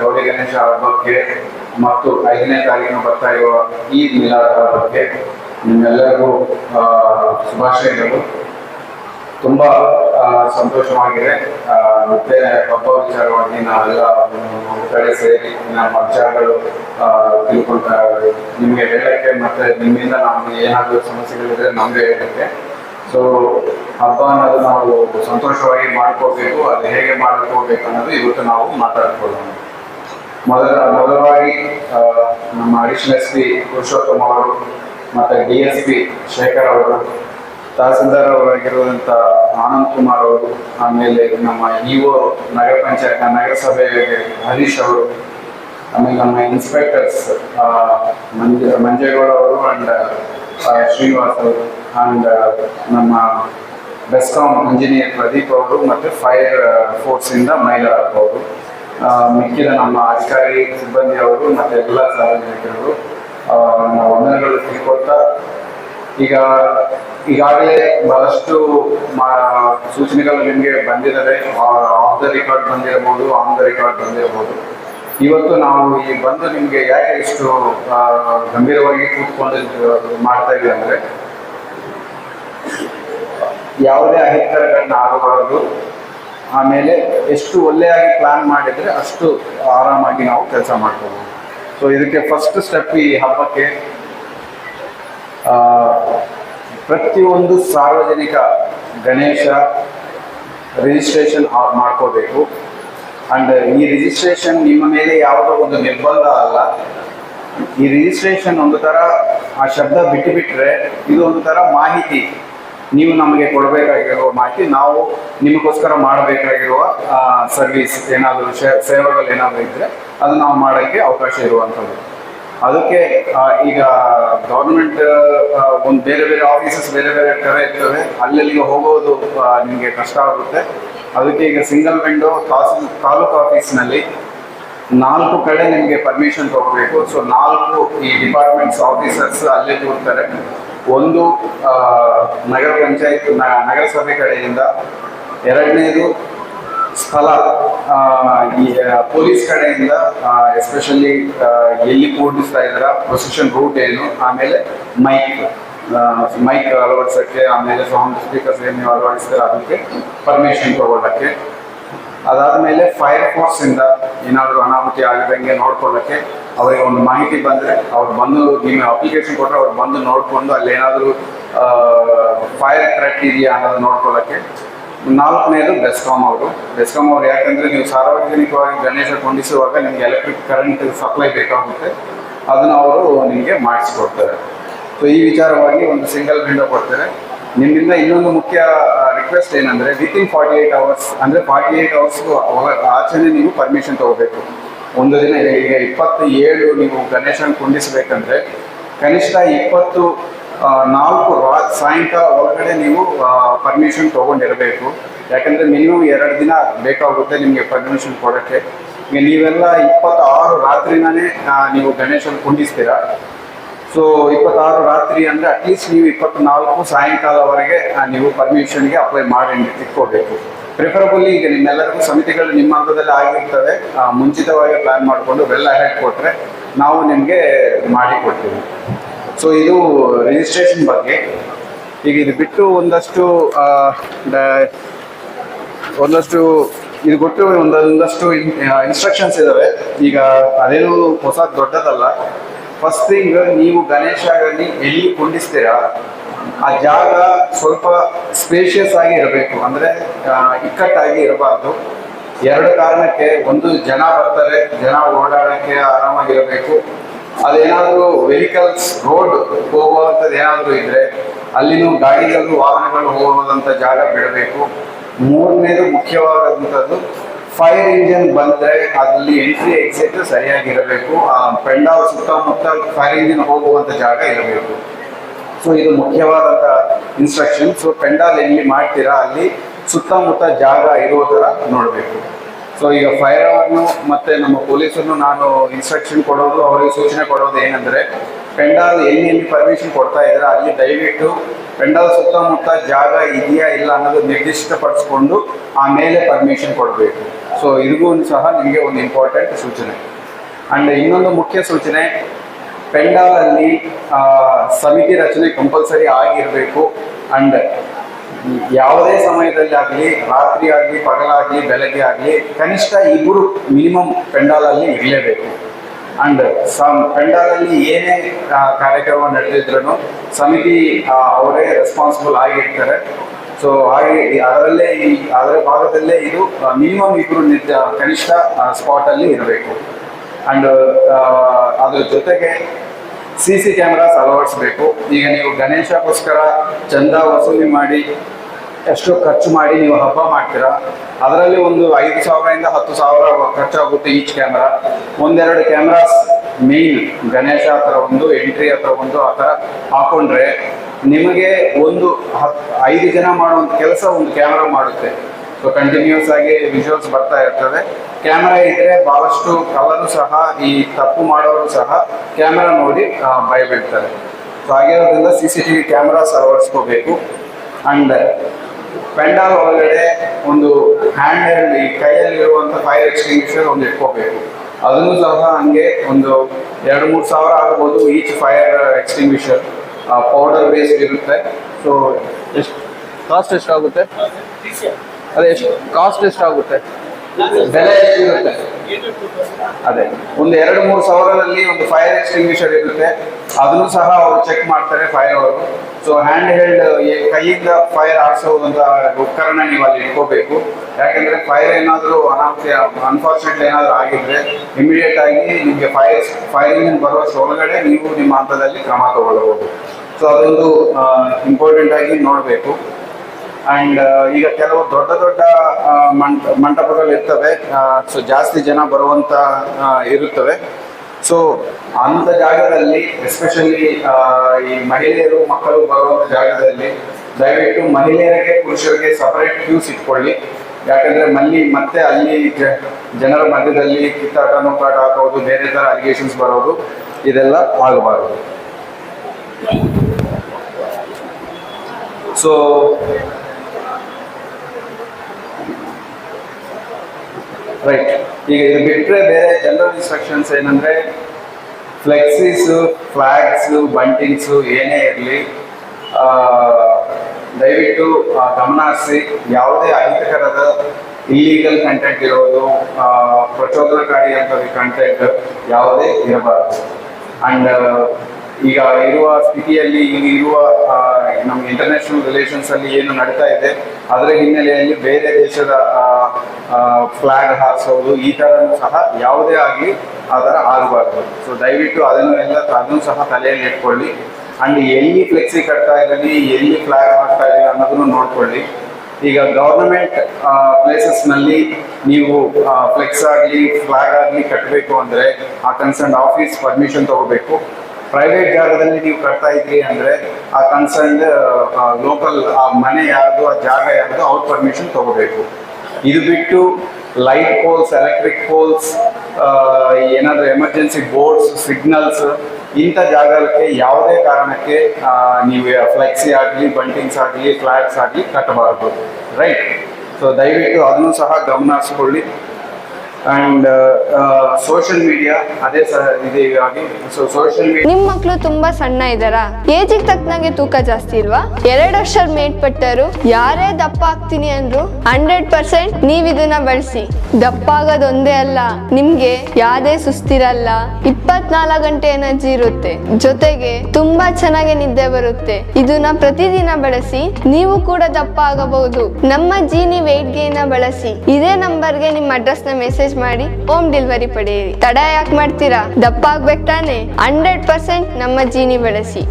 ಗೌರಿ ಗಣೇಶ ಹಬ್ಬಕ್ಕೆ ಮತ್ತು ಐದನೇ ತಾರೀಕಿನ ಬರ್ತಾ ಇರುವ ಈದ್ ಮಿಲಾದ ಹಬ್ಬಕ್ಕೆ ನಿಮ್ಮೆಲ್ಲರಿಗೂ ಶುಭಾಶಯಗಳು. ತುಂಬಾ ಸಂತೋಷವಾಗಿದೆ. ಮತ್ತೆ ಹಬ್ಬ ವಿಚಾರವಾಗಿ ನಾವೆಲ್ಲ ಕಡೆ ಸೇರಿ ನಮ್ಮ ವಿಚಾರಗಳು ತಿಳ್ಕೊಳ್ತಾ ನಿಮಗೆ ಹೇಳಕ್ಕೆ ಮತ್ತೆ ನಿಮ್ಮಿಂದ ನಮ್ಗೆ ಏನಾದರೂ ಸಮಸ್ಯೆಗಳಿದ್ರೆ ನಮಗೆ ಹೇಳಕ್ಕೆ. ಸೊ ಹಬ್ಬ ಅನ್ನೋದು ನಾವು ಸಂತೋಷವಾಗಿ ಮಾಡ್ಕೋಬೇಕು ಅದು ಹೇಗೆ ಮಾಡ್ಕೋಬೇಕು ಅನ್ನೋದು ಇವತ್ತು ನಾವು ಮಾತಾಡ್ಕೊಳ್ಳೋಣ. ಮೊದಲ ಮೊದಲವಾಗಿ ನಮ್ಮ ಅಡಿಷನಲ್ ಎಸ್ ಪಿ ಪುರುಷೋತ್ತಮ್ ಅವರು ಮತ್ತೆ ಡಿ ಎಸ್ ಪಿ ಶೇಖರ್ ಅವರು, ತಹಸೀಲ್ದಾರ್ ಅವರಾಗಿರುವಂಥ ಆನಂದ್ ಕುಮಾರ್ ಅವರು, ಆಮೇಲೆ ನಮ್ಮ ಇಒ ನಗರ ಪಂಚಾಯತ್, ನಗರಸಭೆ ಹರೀಶ್ ಅವರು, ಆಮೇಲೆ ನಮ್ಮ ಇನ್ಸ್ಪೆಕ್ಟರ್ಸ್ ಮಂಜ, ಮಂಜೇಗೌಡ ಅವರು ಅಂಡ್ ಶ್ರೀನಿವಾಸ್ ಅವರು ಅಂಡ್ ನಮ್ಮ ಬೆಸ್ಕಾಂ ಇಂಜಿನಿಯರ್ ಪ್ರದೀಪ್ ಅವರು ಮತ್ತು ಫೈರ್ ಫೋರ್ಸಿಂದ ಮೈಲಾರಪ್ಪ ಅವರು. ಮಿಕ್ಕಿದ ನಮ್ಮ ಅಧಿಕಾರಿ, ಸಿಬ್ಬಂದಿ ಅವರು ಮತ್ತೆ ಎಲ್ಲ ಸಾರ್ವಜನಿಕರು ನಾವು ವಂದನೆಗಳು ತಿಳ್ಕೊಳ್ತಾ ಈಗ ಈಗಾಗಲೇ ಬಹಳಷ್ಟು ಸೂಚನೆಗಳು ನಿಮಗೆ ಬಂದಿದ್ದಾವೆ. ಆಫ್ ದ ರೆಕಾರ್ಡ್ ಬಂದಿರಬಹುದು ಆನ್ ದ ರೆಕಾರ್ಡ್ ಬಂದಿರಬಹುದು. ಇವತ್ತು ನಾವು ಈ ಬಂದು ನಿಮಗೆ ಯಾಕೆ ಇಷ್ಟು ಗಂಭೀರವಾಗಿ ಕೂತ್ಕೊಂಡು ಮಾಡ್ತಾ ಇದ್ದೀವಿ ಅಂದರೆ, ಯಾವುದೇ ಅಹಿತರಗಳನ್ನ ಆಗಬಾರದು. ಆಮೇಲೆ ಎಷ್ಟು ಒಳ್ಳೆಯಾಗಿ ಪ್ಲಾನ್ ಮಾಡಿದರೆ ಅಷ್ಟು ಆರಾಮಾಗಿ ನಾವು ಕೆಲಸ ಮಾಡ್ಕೋಬೋದು ಸೊ ಇದಕ್ಕೆ ಫಸ್ಟ್ ಸ್ಟೆಪ್ ಈ ಹಬ್ಬಕ್ಕೆ ಪ್ರತಿಯೊಂದು ಸಾರ್ವಜನಿಕ ಗಣೇಶ ರಿಜಿಸ್ಟ್ರೇಷನ್ ಮಾಡ್ಕೋಬೇಕು. ಅಂಡ್ ಈ ರಿಜಿಸ್ಟ್ರೇಷನ್ ನಿಮ್ಮ ಮೇಲೆ ಯಾವುದೋ ಒಂದು ನಿರ್ಬಂಧ ಅಲ್ಲ. ಈ ರಿಜಿಸ್ಟ್ರೇಷನ್ ಒಂದು ಥರ ಆ ಶಬ್ದ ಬಿಟ್ಟು ಬಿಟ್ಟರೆ ಇದು ಒಂದು ಥರ ಮಾಹಿತಿ. ನೀವು ನಮಗೆ ಕೊಡಬೇಕಾಗಿರುವ ಮಾಹಿತಿ, ನಾವು ನಿಮಗೋಸ್ಕರ ಮಾಡಬೇಕಾಗಿರುವ ಸರ್ವಿಸ್ ಏನಾದರೂ ಸೇವೆಗಳು ಏನಾದರೂ ಇದ್ದರೆ ಅದು ನಾವು ಮಾಡೋಕ್ಕೆ ಅವಕಾಶ ಇರುವಂಥದ್ದು. ಅದಕ್ಕೆ ಈಗ ಗೌರ್ಮೆಂಟ್ ಒಂದು ಬೇರೆ ಬೇರೆ ಆಫೀಸಸ್ ಬೇರೆ ಬೇರೆ ಕಡೆ ಇರ್ತವೆ. ಅಲ್ಲಲ್ಲಿಗೆ ಹೋಗೋದು ನಿಮಗೆ ಕಷ್ಟ ಆಗುತ್ತೆ. ಅದಕ್ಕೆ ಈಗ ಸಿಂಗಲ್ ವಿಂಡೋ ತಾಸು, ತಾಲೂಕು ಆಫೀಸ್ನಲ್ಲಿ ನಾಲ್ಕು ಕಡೆ ನಿಮಗೆ ಪರ್ಮಿಷನ್ ತಗೋಬೇಕು ಸೊ ನಾಲ್ಕು ಈ ಡಿಪಾರ್ಟ್ಮೆಂಟ್ಸ್ ಆಫೀಸರ್ಸ್ ಅಲ್ಲೇ ಕೂರ್ತಾರೆ. ಒಂದು ನಗರ ಪಂಚಾಯತ್ ನಗರಸಭೆ ಕಡೆಯಿಂದ ಎರಡನೇದು ಸ್ಥಳ ಈ ಪೊಲೀಸ್ ಕಡೆಯಿಂದ ಎಸ್ಪೆಷಲಿ ಎಲ್ಲಿ ಕೂಡಿಸ್ತಾ ಇದ್ದಾರ, ಪ್ರೊಸೆಷನ್ ರೂಟ್ ಏನು, ಆಮೇಲೆ ಮೈಕ್ ಮೈಕ್ ಅಳವಡಿಸೋಕ್ಕೆ, ಆಮೇಲೆ ಸೌಂಡ್ ಸ್ಪೀಕರ್ಸ್ ಏನು ನೀವು ಅಳವಡಿಸ್ತಾರೆ ಅದಕ್ಕೆ ಪರ್ಮಿಷನ್ ತಗೊಳ್ಳೋಕ್ಕೆ. ಅದಾದಮೇಲೆ ಫೈರ್ ಫೋರ್ಸಿಂದ ಏನಾದರೂ ಅನಾಹುತಿ ಆಗಿದಂಗೆ ನೋಡ್ಕೊಳ್ಳೋಕ್ಕೆ ಅವರಿಗೆ ಒಂದು ಮಾಹಿತಿ ಬಂದರೆ ಅವ್ರು ಬಂದು ನಿಮ್ಮ ಅಪ್ಲಿಕೇಶನ್ ಕೊಟ್ಟರೆ ಅವ್ರು ಬಂದು ನೋಡಿಕೊಂಡು ಅಲ್ಲಿ ಏನಾದರೂ ಫೈರ್ ಅಟ್ರ್ಯಾಕ್ಟ್ ಇದೆಯಾ ಅನ್ನೋದು ನೋಡ್ಕೊಳ್ಳೋಕ್ಕೆ. ನಾಲ್ಕನೇದು ಬೆಸ್ಕಾಮ್ ಅವರು. ಬೆಸ್ಕಾಮ್ ಅವರು ಯಾಕಂದರೆ ನೀವು ಸಾರ್ವಜನಿಕವಾಗಿ ಗಣೇಶ ಕೊಂಡಿಸುವಾಗ ನಿಮಗೆ ಎಲೆಕ್ಟ್ರಿಕ್ ಕರೆಂಟ್ ಸಪ್ಲೈ ಬೇಕಾಗುತ್ತೆ. ಅದನ್ನು ಅವರು ನಿಮಗೆ ಮಾಡಿಸಿಕೊಡ್ತಾರೆ. ಸೊ ಈ ವಿಚಾರವಾಗಿ ಒಂದು ಸಿಂಗಲ್ ವಿಂಡೋ ಕೊಡ್ತಾರೆ. ನಿಮ್ಮಿಂದ ಇನ್ನೊಂದು ಮುಖ್ಯ ರಿಕ್ವೆಸ್ಟ್ ಏನಂದ್ರೆ within forty eight hours ಅಂದ್ರೆ ಫಾರ್ಟಿ ಏಟ್ ಅವರ್ಸ್ ಆಚೆನೆ ನೀವು ಪರ್ಮಿಷನ್ ತಗೋಬೇಕು. ಒಂದು ದಿನ ಈಗ ಇಪ್ಪತ್ತು ಏಳು ನೀವು ಗಣೇಶನ ಕುಂಡಿಸ್ಬೇಕಂದ್ರೆ, ಕನಿಷ್ಠ ಇಪ್ಪತ್ತು ನಾಲ್ಕು ರಾ, ಸಾಯಂಕಾಲ ಒಳಗಡೆ ನೀವು ಪರ್ಮಿಷನ್ ತಗೊಂಡಿರಬೇಕು. ಯಾಕಂದ್ರೆ ಮಿನಿಮಮ್ ಎರಡು ದಿನ ಬೇಕಾಗುತ್ತೆ ನಿಮಗೆ ಪರ್ಮಿಷನ್ ಕೊಡೋಕ್ಕೆ. ನೀವೆಲ್ಲ ಇಪ್ಪತ್ತಾರು ರಾತ್ರಿನೇ ನೀವು ಗಣೇಶನ ಕುಂಡಿಸ್ತೀರಾ. ಸೊ ಇಪ್ಪತ್ತಾರು ರಾತ್ರಿ ಅಂದ್ರೆ ಅಟ್ಲೀಸ್ಟ್ ನೀವು ಇಪ್ಪತ್ನಾಲ್ಕು ಸಾಯಂಕಾಲವರೆಗೆ ನೀವು ಪರ್ಮಿಷನ್ಗೆ ಅಪ್ಲೈ ಮಾಡಿ ಇಟ್ಕೋಬೇಕು ಪ್ರಿಫರಬಲಿ ಈಗ ನಿಮ್ಮೆಲ್ಲರಿಗೂ ಸಮಿತಿಗಳು ನಿಮ್ಮ ಹಂತದಲ್ಲಿ ಆಗಿರ್ತವೆ. ಮುಂಚಿತವಾಗಿ ಪ್ಲಾನ್ ಮಾಡಿಕೊಂಡು ವೆಲ್ ಅಹೆಡ್ ಕೊಟ್ಟರೆ ನಾವು ನಿಮಗೆ ಮಾಡಿ ಕೊಡ್ತೀವಿ. ಸೊ ಇದು ರಿಜಿಸ್ಟ್ರೇಷನ್ ಬಗ್ಗೆ. ಈಗ ಇದು ಬಿಟ್ಟು ಒಂದಷ್ಟು ಒಂದಷ್ಟು, ಇದು ಕೊಟ್ಟು ಒಂದೊಂದಷ್ಟು ಇನ್ಸ್ಟ್ರಕ್ಷನ್ಸ್ ಇದಾವೆ. ಈಗ ಅದೇನು ಹೊಸ ದೊಡ್ಡದಲ್ಲ. ಫಸ್ಟ್ ಥಿಂಗ್ ನೀವು ಗಣೇಶ ಆಗಲಿ, ಎಲ್ಲಿ ಕುಂಡಿಸ್ತೀರಾ, ಆ ಜಾಗ ಸ್ವಲ್ಪ ಸ್ಪೇಷಿಯಸ್ ಆಗಿ ಇರಬೇಕು. ಅಂದ್ರೆ ಇಕ್ಕಟ್ಟಾಗಿ ಇರಬಾರ್ದು. ಎರಡು ಕಾರಣಕ್ಕೆ, ಒಂದು ಜನ ಬರ್ತಾರೆ, ಜನ ಓಡಾಡಕ್ಕೆ ಆರಾಮಾಗಿರಬೇಕು. ಅದೇನಾದರೂ ವೆಹಿಕಲ್ಸ್ ರೋಡ್ ಹೋಗುವಂಥದ್ದು ಏನಾದರೂ ಇದ್ರೆ, ಅಲ್ಲಿನೂ ಗಾಡಿಗಳು ವಾಹನಗಳು ಹೋಗುವಂಥ ಜಾಗ ಬಿಡಬೇಕು. ಮೂರನೇದು ಮುಖ್ಯವಾದಂಥದ್ದು ಫೈರ್ ಇಂಜಿನ್ ಬಂದ್ರೆ ಅಲ್ಲಿ ಎಂಟ್ರಿ, ಎಕ್ಸಿಟ್ ಸರಿಯಾಗಿರಬೇಕು. ಆ ಪೆಂಡಾಲ್ ಸುತ್ತಮುತ್ತ ಫೈರ್ ಇಂಜಿನ್ ಹೋಗುವಂತ ಜಾಗ ಇರಬೇಕು. ಸೊ ಇದು ಮುಖ್ಯವಾದಂತ ಇನ್ಸ್ಟ್ರಕ್ಷನ್ ಸೊ ಪೆಂಡಾಲ್ ಎಲ್ಲಿ ಮಾಡ್ತೀರಾ ಅಲ್ಲಿ ಸುತ್ತಮುತ್ತ ಜಾಗ ಇರೋ ತರ ನೋಡಬೇಕು. ಸೊ ಈಗ ಫೈರ್ ಅವರ್ನು ಮತ್ತೆ ನಮ್ಮ ಪೊಲೀಸನ್ನು ನಾನು ಇನ್ಸ್ಟ್ರಕ್ಷನ್ ಕೊಡೋದು, ಅವರಿಗೆ ಸೂಚನೆ ಕೊಡೋದು ಏನಂದ್ರೆ ಪೆಂಡಾಲ್ ಎಲ್ಲಿ ಎಲ್ಲಿ ಪರ್ಮಿಷನ್ ಕೊಡ್ತಾ ಇದ್ದಾರೆ, ಅಲ್ಲಿ ದಯವಿಟ್ಟು ಪೆಂಡಾಲ್ ಸುತ್ತಮುತ್ತ ಜಾಗ ಇದೆಯಾ ಇಲ್ಲ ಅನ್ನೋದು ನಿರ್ದಿಷ್ಟಪಡಿಸ್ಕೊಂಡು ಆಮೇಲೆ ಪರ್ಮಿಷನ್ ಕೊಡಬೇಕು. ಸೊ ಇದಿಗೂ ಸಹ ನಿಮಗೆ ಒಂದು ಇಂಪಾರ್ಟೆಂಟ್ ಸೂಚನೆ. ಅಂಡ್ ಇನ್ನೊಂದು ಮುಖ್ಯ ಸೂಚನೆ, ಪೆಂಡಾಲಲ್ಲಿ ಸಮಿತಿ ರಚನೆ ಕಂಪಲ್ಸರಿ ಆಗಿರಬೇಕು. ಅಂಡ್ ಯಾವುದೇ ಸಮಯದಲ್ಲಿ ಆಗಲಿ ರಾತ್ರಿ ಆಗಲಿ ಪಗಲಾಗಲಿ, ಬೆಳಗ್ಗೆ ಆಗಲಿ, ಕನಿಷ್ಠ ಇಬ್ಬರು ಮಿನಿಮಮ್ ಪೆಂಡಾಲಲ್ಲಿ ಇರಲೇಬೇಕು. ಅಂಡ್ ಸಮ್ ಪೆಂಡಾಲ್ ಏನೇ ಕಾರ್ಯಕ್ರಮ ನಡೆದಿದ್ರು ಸಮಿತಿ ಅವರೇ ರೆಸ್ಪಾನ್ಸಿಬಲ್ ಆಗಿರ್ತಾರೆ. ಸೊ ಹಾಗೆ ಅದರಲ್ಲೇ ಈ, ಅದರ ಭಾಗದಲ್ಲೇ ಇದು ಮಿನಿಮಮ್ ಇಬ್ಬರು ನಿತ್ಯ ಕನಿಷ್ಠ ಸ್ಪಾಟ್ ಅಲ್ಲಿ ಇರಬೇಕು. ಅಂಡ್ ಅದ್ರ ಜೊತೆಗೆ ಸಿ ಸಿ ಕ್ಯಾಮ್ರಾಸ್ ಅಳವಡಿಸ್ಬೇಕು. ಈಗ ನೀವು ಗಣೇಶಕ್ಕೋಸ್ಕರ ಚಂದ ವಸೂಲಿ ಮಾಡಿ ಎಷ್ಟೋ ಖರ್ಚು ಮಾಡಿ ನೀವು ಹಬ್ಬ ಮಾಡ್ತೀರಾ? ಅದರಲ್ಲಿ ಒಂದು ಐದು ಸಾವಿರದಿಂದ ಹತ್ತು ಸಾವಿರ ಖರ್ಚಾಗುತ್ತೆ ಈಚ್ ಕ್ಯಾಮ್ರಾ. ಒಂದೆರಡು ಕ್ಯಾಮ್ರಾಸ್ ಮೇನ್ ಗಣೇಶ ಹತ್ರ ಒಂದು ಎಂಟ್ರಿ ಹತ್ರ ಒಂದು ಆ ಥರ ಹಾಕೊಂಡ್ರೆ ನಿಮಗೆ ಒಂದು ಹತ್, ಐದು ಜನ ಮಾಡುವಂಥ ಕೆಲಸ ಒಂದು ಕ್ಯಾಮ್ರಾ ಮಾಡುತ್ತೆ. ಸೊ ಕಂಟಿನ್ಯೂಸ್ ಆಗಿ ವಿಜುವಲ್ಸ್ ಬರ್ತಾ ಇರ್ತದೆ. ಕ್ಯಾಮ್ರಾ ಇದ್ರೆ ಬಹಳಷ್ಟು ಕಲರ್ ಸಹ, ಈ ತಪ್ಪು ಮಾಡೋರು ಸಹ ಕ್ಯಾಮ್ರಾ ನೋಡಿ ಭಯ ಬೀಳ್ತಾರೆ so ಹಾಗಿರೋದ್ರಿಂದ C C T V cameras ಅಳವಡಿಸ್ಕೋಬೇಕು. And pandal ಒಳಗಡೆ ಒಂದು ಈ ಕೈಯಲ್ಲಿರುವಂಥ ಫೈರ್ ಎಕ್ಸ್ಟಿಂಗ್ವಿಷರ್ ಒಂದು ಇಟ್ಕೋಬೇಕು. ಅದನ್ನು ಸಹ ಹಂಗೆ ಒಂದು ಎರಡು ಮೂರು ಸಾವಿರ ಆಗ್ಬೋದು each fire extinguisher powder base ಇರುತ್ತೆ. ಸೊ ಎಷ್ಟು ಕಾಸ್ಟ್ ಎಷ್ಟಾಗುತ್ತೆ? ಅದೇ, ಎಷ್ಟು ಕಾಸ್ಟ್ ಎಷ್ಟಾಗುತ್ತೆ? ಬೆಲೆ ಎಷ್ಟಿರುತ್ತೆ? ಅದೇ. ಒಂದು ಎರಡು ಮೂರು ಸಾವಿರದಲ್ಲಿ ಒಂದು ಫೈರ್ ಎಕ್ಸ್ಟಿಂಗ್ವಿಷರ್ ಇರುತ್ತೆ. ಅದನ್ನು ಸಹ ಅವರು ಚೆಕ್ ಮಾಡ್ತಾರೆ ಫೈರ್ ಅವರು ಸೊ ಹ್ಯಾಂಡ್ ಹೆಲ್ಡ್ ಕೈಯಿಂದ ಫೈರ್ ಆಡಿಸೋದಂತ ಉಪಕರಣ ನೀವು ಅಲ್ಲಿ ಇಟ್ಕೋಬೇಕು. ಯಾಕಂದ್ರೆ ಫೈರ್ ಏನಾದರೂ ಅನಾಹುತ ಅನ್ಫಾರ್ಚುನೇಟ್ ಏನಾದರೂ ಆಗಿದ್ರೆ ಇಮಿಡಿಯೇಟ್ ಆಗಿ ನಿಮಗೆ ಫೈರ್ ಫೈರಿಂಗ್ ಬರುವಷ್ಟು ಒಳಗಡೆ ನೀವು ನಿಮ್ಮ ಹಂತದಲ್ಲಿ ಕ್ರಮ ತಗೊಳ್ಳಬಹುದು ಸೊ ಅದೊಂದು ಇಂಪಾರ್ಟೆಂಟ್ ಆಗಿ ನೋಡಬೇಕು. ಅಂಡ್ ಈಗ ಕೆಲವು ದೊಡ್ಡ ದೊಡ್ಡ ಮಂಟ, ಮಂಟಪಗಳು ಇರ್ತವೆ. ಸೊ ಜಾಸ್ತಿ ಜನ ಬರುವಂತ ಇರುತ್ತವೆ. ಸೊ ಅಂತ ಜಾಗದಲ್ಲಿ ಎಸ್ಪೆಷಲಿ ಈ ಮಹಿಳೆಯರು, ಮಕ್ಕಳು ಬರುವಂತ ಜಾಗದಲ್ಲಿ, ದಯವಿಟ್ಟು ಮಹಿಳೆಯರಿಗೆ, ಪುರುಷರಿಗೆ ಸಪರೇಟ್ ಕ್ಯೂಸ್ ಇಟ್ಕೊಳ್ಳಿ. ಯಾಕಂದ್ರೆ ಮಲ್ಲಿ ಮತ್ತೆ ಅಲ್ಲಿ ಜನರ ಮಧ್ಯದಲ್ಲಿ ಕಿತ್ತಾಟ ನೋಕಾಟ ಹಾಕೋದು ಬೇರೆ ತರ ಅಲಿಗೇಷನ್ಸ್ ಬರೋದು, ಇದೆಲ್ಲ ಆಗಬಾರದು. ಸೊ ರೈಟ್ ಈಗ ಇದು ಬಿಟ್ಟರೆ ಬೇರೆ ಜನರಲ್ ಇನ್ಸ್ಟ್ರಕ್ಷನ್ಸ್ ಏನಂದ್ರೆ ಫ್ಲೆಕ್ಸಿಸ್ ಫ್ಲಾಗ್ಸ್ ಬಂಟಿಂಗ್ಸು ಏನೇ ಇರಲಿ ದಯವಿಟ್ಟು ಗಮನ ಹರಿಸಿ ಯಾವುದೇ ಅಹಿತಕರದ ಇಲ್ಲೀಗಲ್ ಕಂಟೆಂಟ್ ಇರೋದು ಪ್ರಚೋದನಕಾರಿ ಅಂತ ಕಂಟೆಂಟ್ ಯಾವುದೇ ಇರಬಾರದು. ಅಂಡ್ ಈಗ ಇರುವ ಸ್ಥಿತಿಯಲ್ಲಿ ಈಗ ಇರುವ ನಮ್ಮ ಇಂಟರ್ನ್ಯಾಷನಲ್ ರಿಲೇಷನ್ಸ್ ಅಲ್ಲಿ ಏನು ನಡೀತಾ ಇದೆ, ಅದರ ಹಿನ್ನೆಲೆಯಲ್ಲಿ ಬೇರೆ ದೇಶದ ಫ್ಲಾಗ್ ಹಾರಿಸೋದು ಈ ಥರನೂ ಸಹ ಯಾವುದೇ ಆಗಲಿ ಆ ಥರ ಆಗಬಾರ್ದು. ಸೊ ದಯವಿಟ್ಟು ಅದನ್ನು ಎಲ್ಲ ಅದನ್ನು ಸಹ ತಲೆಯಲ್ಲಿ ಇಟ್ಕೊಳ್ಳಿ. ಅಂಡ್ ಎಲ್ಲಿ ಫ್ಲೆಕ್ಸಿ ಕಟ್ತಾ ಇರಲಿ ಎಲ್ಲಿ ಫ್ಲಾಗ್ ಹಾಕ್ತಾ ಇದ್ದೀನಿ ಅನ್ನೋದನ್ನು ನೋಡ್ಕೊಳ್ಳಿ. ಈಗ ಗವರ್ನಮೆಂಟ್ ಪ್ಲೇಸಸ್ನಲ್ಲಿ ನೀವು ಫ್ಲೆಕ್ಸ್ ಆಗಲಿ ಫ್ಲಾಗ್ ಆಗಲಿ ಕಟ್ಟಬೇಕು ಅಂದ್ರೆ ಆ ಕನ್ಸರ್ನ್ ಆಫೀಸ್ ಪರ್ಮಿಷನ್ ತಗೋಬೇಕು. ಪ್ರೈವೇಟ್ ಜಾಗದಲ್ಲಿ ನೀವು ಕಟ್ತಾ ಇದ್ರಿ ಅಂದ್ರೆ ಆ ಕನ್ಸರ್ನ್ ಲೋಕಲ್ ಆ ಮನೆ ಯಾರ್ದು, ಆ ಜಾಗ ಯಾರ್ದು, ಅವ್ರ ಪರ್ಮಿಷನ್ ತಗೋಬೇಕು. ಇದು ಬಿಟ್ಟು ಲೈಟ್ ಪೋಲ್ಸ್ ಎಲೆಕ್ಟ್ರಿಕ್ ಪೋಲ್ಸ್ ಏನಾದರೂ ಎಮರ್ಜೆನ್ಸಿ ಬೋರ್ಡ್ಸ್ ಸಿಗ್ನಲ್ಸ್ ಇಂಥ ಜಾಗಕ್ಕೆ ಯಾವುದೇ ಕಾರಣಕ್ಕೆ ನೀವು ಫ್ಲೆಕ್ಸಿ ಆಗಲಿ ಬಂಟಿಂಗ್ಸ್ ಆಗಲಿ ಫ್ಲಾಟ್ಸ್ ಆಗಲಿ ಕಟ್ಟಬಾರ್ದು. ರೈಟ್ ಸೊ ದಯವಿಟ್ಟು ಅದನ್ನು ಸಹ ಗಮನ ಹರಿಸ್ಕೊಳ್ಳಿ. ಆ್ಯಂಡ್ ಸೋಷಿಯಲ್ ಮೀಡಿಯಾ ಅದೇ ಇದೆ ಸೋಷಿಯಲ್ ಮೀಡಿಯಾ ನಿಮ್ ಮಕ್ಳು ತುಂಬಾ ಸಣ್ಣ ಇದ್ದಾರಾ? ಏಜಿಗೆ ತಕ್ಕನಾಗೆ ತೂಕ ಜಾಸ್ತಿ ಇಲ್ವಾ? ಎರಡು ವರ್ಷ ಮೇಟ್ಪಟ್ಟರು ಯಾರೇ ದಪ್ಪ ಆಗ್ತೀನಿ ಅಂದ್ರು ಹಂಡ್ರೆಡ್ ಪರ್ಸೆಂಟ್ ನೀವ್ ಇದನ್ನ ಬಳಸಿ. ದಪ್ಪ ಆಗೋದೊಂದೇ ಅಲ್ಲ, ನಿಮ್ಗೆ ಯಾವ್ದೇ ಸುಸ್ತಿರಲ್ಲ. ಇಪ್ಪತ್ನಾಲ್ಕು ಗಂಟೆ ಎನರ್ಜಿ ಇರುತ್ತೆ. ಜೊತೆಗೆ ತುಂಬಾ ಚೆನ್ನಾಗಿ ನಿದ್ದೆ ಬರುತ್ತೆ. ಇದನ್ನ ಪ್ರತಿದಿನ ಬಳಸಿ, ನೀವು ಕೂಡ ದಪ್ಪ ಆಗಬಹುದು. ನಮ್ಮ ಜೀನಿ ವೆಯ್ಟ್ ಗೇನ ಬಳಸಿ. ಇದೇ ನಂಬರ್ಗೆ ನಿಮ್ಮ ಅಡ್ರೆಸ್ನ ಮಾಡಿ ಹೋಮ್ ಡೆಲಿವರಿ ಪಡೆಯಿರಿ. ತಡ ಯಾಕೆ ಮಾಡ್ತೀರಾ? ದಪ್ಪ ಆಗ್ಬೇಕು ತಾನೆ? ಹಂಡ್ರೆಡ್ ಪರ್ಸೆಂಟ್ ನಮ್ಮ ಜೀನಿ ಬಳಸಿ.